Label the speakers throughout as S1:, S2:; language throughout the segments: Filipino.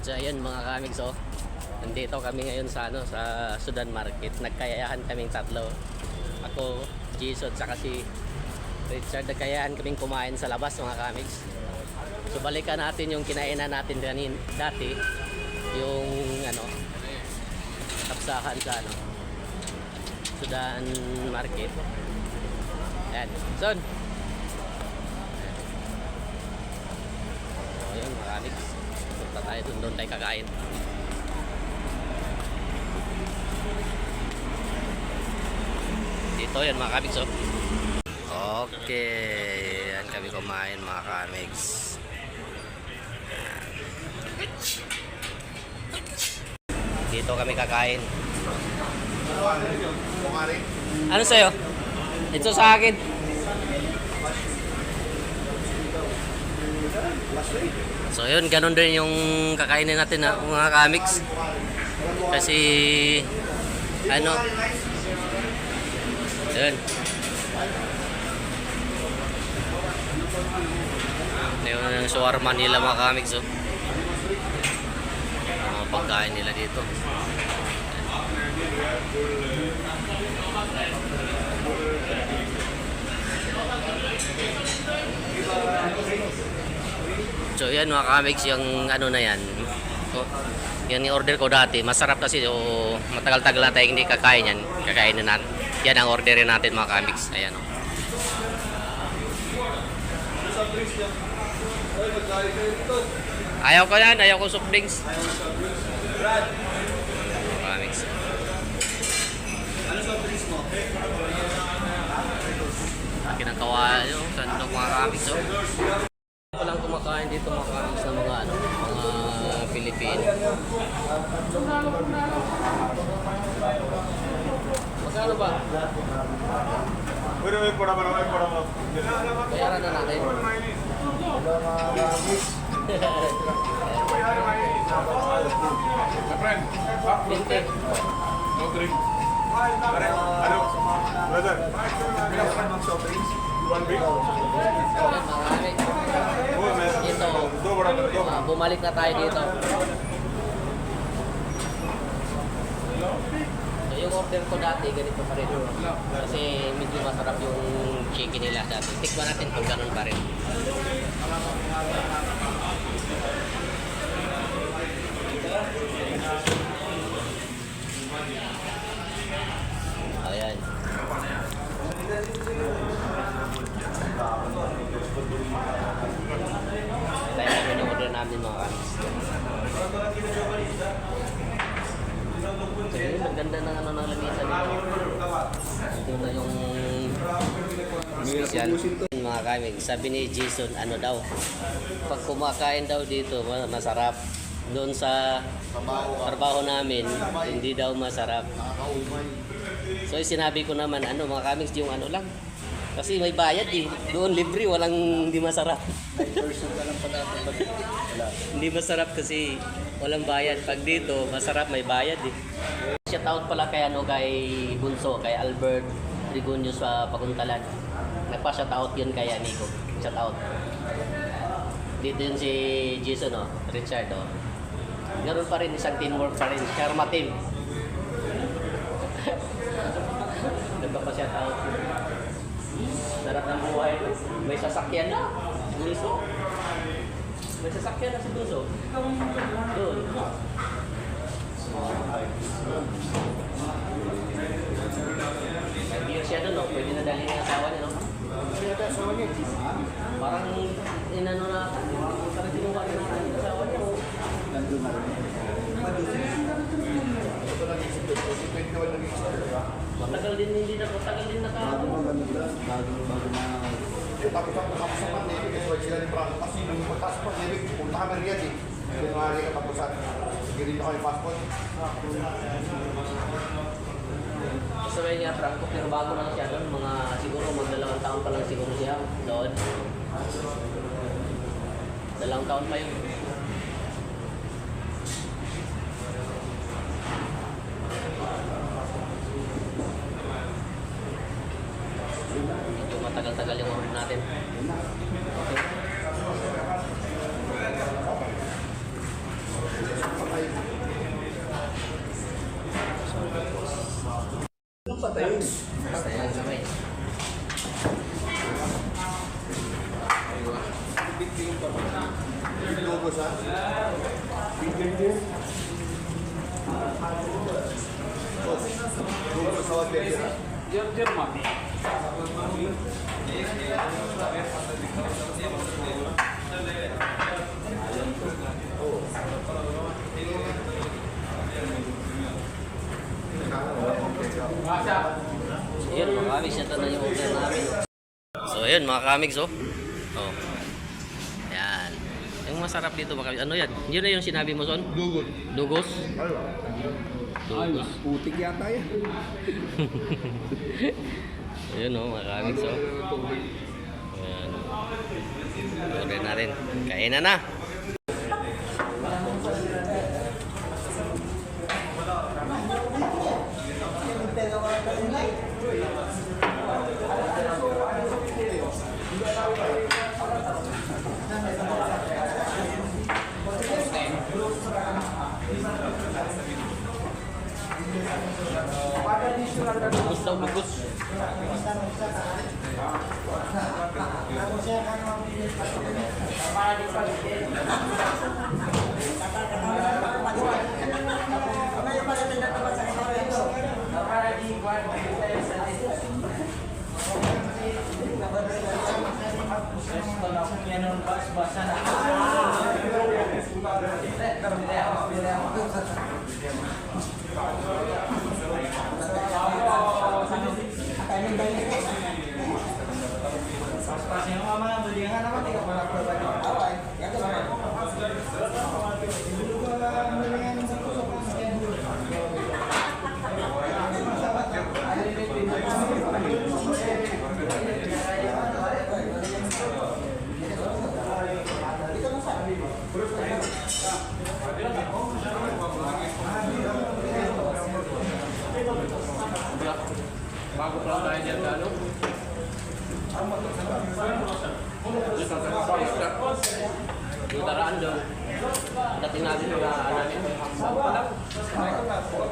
S1: So ayun mga kamigs oh. Nandito kami ngayon sa ano sa Sudan Market. Nagkayahan kaming tatlo. Ako, Jason, saka si Richard. Nagkayahan kaming kumain sa labas mga kamigs. So balikan natin yung kinainan natin kanin dati. Yung ano kapsahan sa ano Sudan Market. Yan. Son. So yun mga kamigs. Punta tayo dun doon tayo kakain. Dito yan mga kamigs oh. Okay. Yan kami kumain mga kamigs. Dito kami kakain. Ano sa'yo? Ito sa akin. So yun, ganun din yung kakainin natin na mga kamiks. Kasi ano yun. Ito yung shawarma nila mga kamiks oh. Mga pagkain nila dito. So yan mga kamiks yung ano na yan. So, yan yung order ko dati. Masarap kasi o matagal-tagal na tayo hindi kakain yan. Kakain na natin. Yan ang orderin natin mga kamiks. Ayan o. Ayaw ko yan. Ayaw ko soft drinks. Kamiks. Kinakawa yun. Sandok mga kamiks. Oh. Kumakain dito mga kamiks ng mga ano, mga Pilipino. Magkano ba? Bayaran na natin.
S2: My friend, ah,
S1: Binte.
S2: no drink. Pare, ano? Brother, ng soft drinks? One drink?
S1: Yan, marami. Ah, bumalik na tayo dito. So, yung order ko dati, ganito pa rin. Kasi medyo masarap yung chicken nila dati. Tikman natin kung ganun pa rin. Ayan. Tayo namin mga kamis. So yun, ang ganda ng ano ng lamisan nito. Ito na yung special. Mga kaming, sabi ni Jason, ano daw, pag kumakain daw dito, ma- masarap. Doon sa trabaho namin, hindi daw masarap. So sinabi ko naman, ano mga kamings, yung ano lang. Kasi may bayad eh. Doon libre, walang hindi masarap. hindi masarap kasi walang bayad. Pag dito, masarap, may bayad eh. Shout out pala kay ano kay Bunso, kay Albert Rigonio sa Paguntalan. Nagpa-shout out yun kay amigo. Shout out. Dito yun si Jason oh, Richard oh. Ganun pa rin, isang teamwork pa rin. Karma team. Nagpapa-shout out. Sarap ng buhay. May sasakyan na. Bunso. May sasakyan na si Bunso. Doon. Beer siya doon, no? Pwede na dalhin yung asawa niya, no? Parang inano na, parang tinuwa na yung asawa niya. oh. Matagal din hindi na, matagal din naka,
S3: Tapos ako tapos sa pandemic, kasi wala sila ni Franco. Kasi nung pagkas pandemic, punta kami Riyadh eh. January katapusan. Sige rin kami passport.
S1: Gusto rin niya Franco, pero bago lang siya doon, mga siguro magdalawang taon pa lang siguro siya doon. Dalawang taon pa yun. tagal-tagal yung order natin.
S3: Okay.
S1: Basta
S3: yun. Basta yun naman eh.
S1: Jerman yun mga kamigs, ito na yung order namin. So yun mga kamigs oh. Oh. Yan. Yung masarap dito mga kamigs. Ano yan? Yun na yung sinabi mo son? Dugos?
S4: Ay,
S1: Dugos.
S4: putik yata yan.
S1: Ayun oh, mga kamigs oh. Ayan. Order na rin. Kain na na. Gusto magus. Yeah. Dugos daw, dugos.
S2: Bago pa lang tayo dyan, ano?
S1: Yung daraan doon. Dating natin yung daraan namin.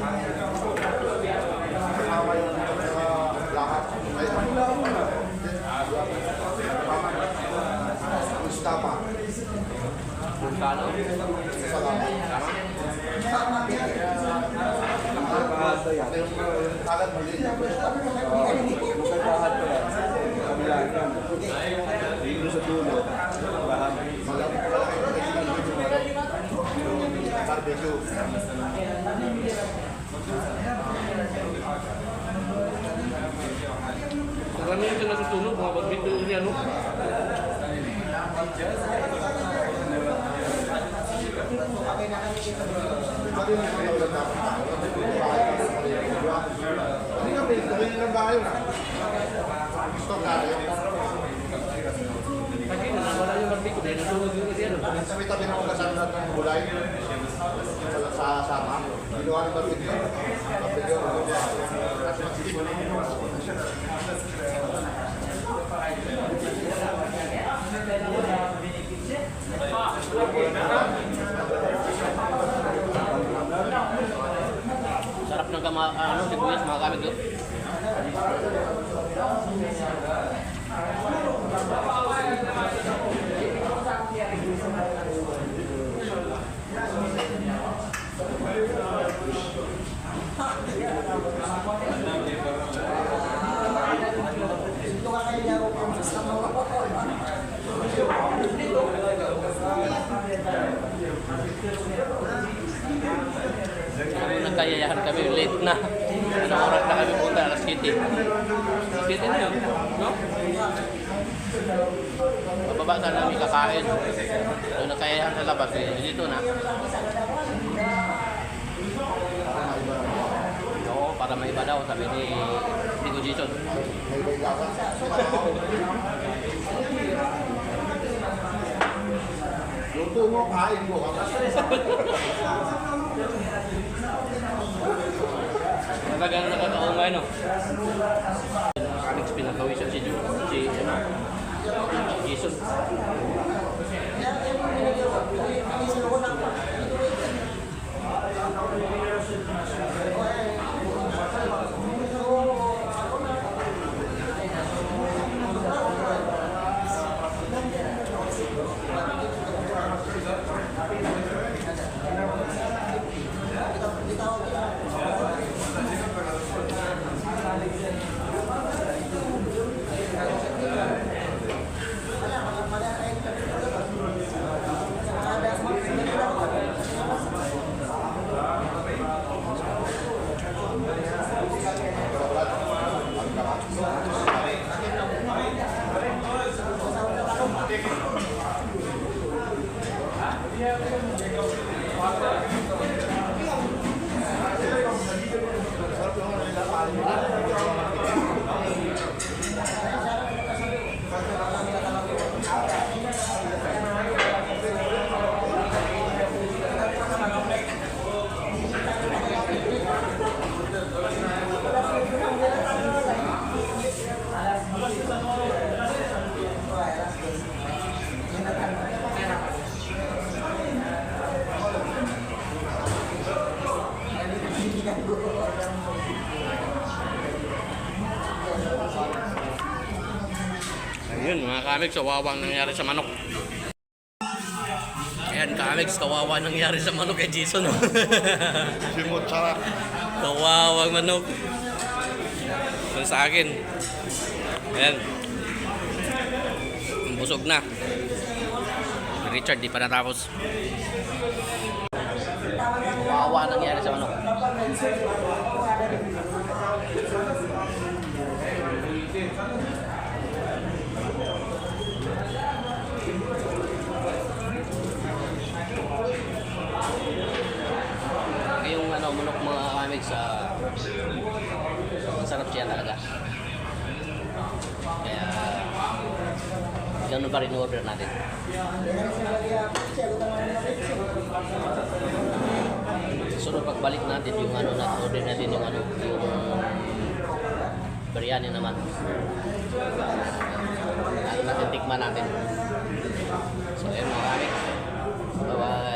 S1: pang
S2: Kerana kita nak setuju, mau buat kita
S3: ni anu. Yeah. Ulat na Hindi kami, kami ng bahay na. Gusto na yun.
S2: Kasi nawala yung barbecue dahil natulog yung kasi ano.
S3: Sa may tabi ng kasama natin ng gulay. Sa sa sama. Ginawa ng barbecue. Barbecue.
S1: Sarap ng ano, sibuyas, mga kamig doon.
S3: Ito
S1: kami, late na. Anong oras na kami punta? Alas 7. Alas 7 na yun, no? Bababa sana namin kakain. Doon na kaya sa labas, eh, dito na. Oo, para may iba daw, sabi ni Nico Jason.
S3: May may lakas. Luto mo, kain mo.
S1: Talaga nakakaumay, no? Alex pinakawisan si Ju, si, ano, Jason. Ayun, mga kamigs, kawawang nangyari sa manok. Ayan, kamigs, kawawa nangyari sa manok kay Jason.
S3: Simot sarap.
S1: Kawawang manok. Yung sa akin. Ayan. Busog na. Richard, di pa natapos. Kawawa nangyari sa manok. yung ano, manok mga kamigs sa masarap siya talaga. Ganun pa rin order natin. Sunod pagbalik natin yung ano natin, order natin yung ano, yung biryani naman. At natin tikman natin. So, ayun mga. Bye-bye.